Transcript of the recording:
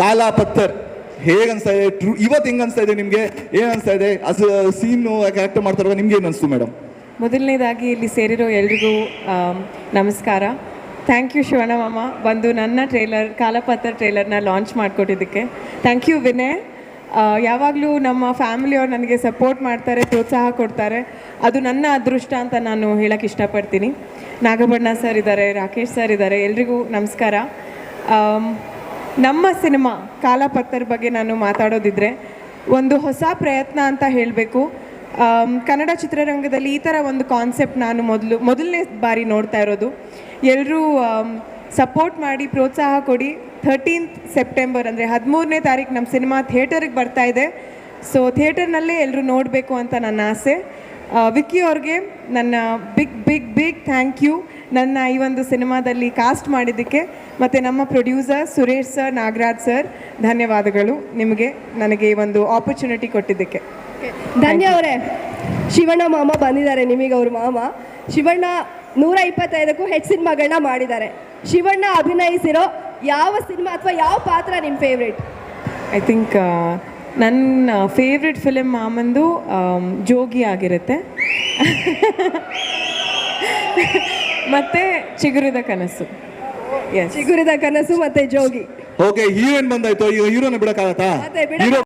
ಕಾಲಾ ಪತ್ತರ್ ಹೇಗ್ ಇದೆ? ಟ್ರೂ ಇವತ್ತು ಹೆಂಗ್ ಅನ್ಸ್ತಾ ಇದೆ ನಿಮ್ಗೆ? ಏನ್ ಅನಿಸ್ತಾ ಇದೆ? ಅಸ್ ಸೀನ್ ಕ್ಯಾರೆಕ್ಟರ್ ಮಾಡ್ತಾರ ನಿಮ್ಗೆ ಏನ್ ಅನ್ಸ್ತು ಮೇಡಮ್ ಮೊದಲನೇದಾಗಿ ಇಲ್ಲಿ ಸೇರಿರೋ ಎಲ್ರಿಗೂ ನಮಸ್ಕಾರ. ಥ್ಯಾಂಕ್ ಯು ಶಿವಣ್ಣ ಮಾಮ. ಬಂದು ನನ್ನ ಟ್ರೇಲರ್ ಕಾಲಪತ್ರ ಟ್ರೇಲರ್ನ ಲಾಂಚ್ ಮಾಡಿಕೊಟ್ಟಿದ್ದಕ್ಕೆ. Thank you Vinay. ಯಾವಾಗಲೂ ನಮ್ಮ ಫ್ಯಾಮಿಲಿಯವ್ರು ನನಗೆ ಸಪೋರ್ಟ್ ಮಾಡ್ತಾರೆ, ಪ್ರೋತ್ಸಾಹ ಕೊಡ್ತಾರೆ. ಅದು ನನ್ನ ಅದೃಷ್ಟ ಅಂತ ನಾನು ಹೇಳಕ್ಕೆ ಇಷ್ಟಪಡ್ತೀನಿ. ನಾಗಬಣ್ಣ ಸರ್ ಇದ್ದಾರೆ, ರಾಕೇಶ್ ಸರ್ ಇದ್ದಾರೆ, ಎಲ್ರಿಗೂ ನಮಸ್ಕಾರ. ನಮ್ಮ ಸಿನಿಮಾ ಕಾಲಪತ್ರ ಬಗ್ಗೆ ನಾನು ಮಾತಾಡೋದಿದ್ರೆ ಒಂದು ಹೊಸ ಪ್ರಯತ್ನ ಅಂತ ಹೇಳಬೇಕು. ಕನ್ನಡ ಚಿತ್ರರಂಗದಲ್ಲಿ ಈ ಥರ ಒಂದು ಕಾನ್ಸೆಪ್ಟ್ ನಾನು ಮೊದಲು, ಮೊದಲನೇ ಬಾರಿ ನೋಡ್ತಾ ಇರೋದು. ಎಲ್ಲರೂ ಸಪೋರ್ಟ್ ಮಾಡಿ, ಪ್ರೋತ್ಸಾಹ ಕೊಡಿ. ಥರ್ಟೀನ್ತ್ ಸೆಪ್ಟೆಂಬರ್ ಅಂದರೆ ಹದಿಮೂರನೇ ತಾರೀಕು ನಮ್ಮ ಸಿನಿಮಾ ಥಿಯೇಟರ್ಗೆ ಬರ್ತಾ ಇದೆ. ಸೊ ಥಿಯೇಟರ್ನಲ್ಲೇ ಎಲ್ಲರೂ ನೋಡಬೇಕು ಅಂತ ನನ್ನ ಆಸೆ. ವಿಕ್ಕಿ ಅವ್ರಿಗೆ ನನ್ನ big big big thank you ನನ್ನ ಈ ಒಂದು ಸಿನಿಮಾದಲ್ಲಿ ಕಾಸ್ಟ್ ಮಾಡಿದ್ದಕ್ಕೆ. ಮತ್ತು ನಮ್ಮ producer Suresh sir Nagaraj sir ಧನ್ಯವಾದಗಳು ನಿಮಗೆ ನನಗೆ ಈ ಒಂದು ಆಪರ್ಚುನಿಟಿ ಕೊಟ್ಟಿದ್ದಕ್ಕೆ. ಧನ್ಯ ಅವರೇ. ಶಿವಣ್ಣ ಮಾಮ ಬಂದಿದ್ದಾರೆ ನಿಮಗೆ ಅವ್ರ ಮಾಮ. ಶಿವಣ್ಣ ನೂರ ಇಪ್ಪತ್ತೈದಕ್ಕೂ ಹೆಚ್ಚು ಸಿನಿಮಾಗಳನ್ನ ಮಾಡಿದ್ದಾರೆ. ಶಿವಣ್ಣ ಅಭಿನಯಿಸಿರೋ ಯಾವ ಸಿನಿಮಾ ಅಥವಾ ಯಾವ ಪಾತ್ರ ನಿಮ್ಮ ಫೇವ್ರೇಟ್ ಐ ಥಿಂಕ್ ನನ್ನ ಫೇವ್ರೆಟ್ ಫಿಲಿಮ್ ಮಾಮಂದು ಜೋಗಿ ಆಗಿರುತ್ತೆ. ಮತ್ತು ಚಿಗುರಿದ ಕನಸು. ಚಿಗುರಿದ ಕನಸು ಮತ್ತೆ ಜೋಗಿ. ಓಕೆ ಹೀರೋಯಿನ್ ಬಂದಾಯ್ತು. ಈಗ ಹೀರೋನ ಬಿಡಕ್ಕಾಗತ್ತಾ? ಮತ್ತೆ ಬಿಡಕ್ಕೆ ಹೀರೋ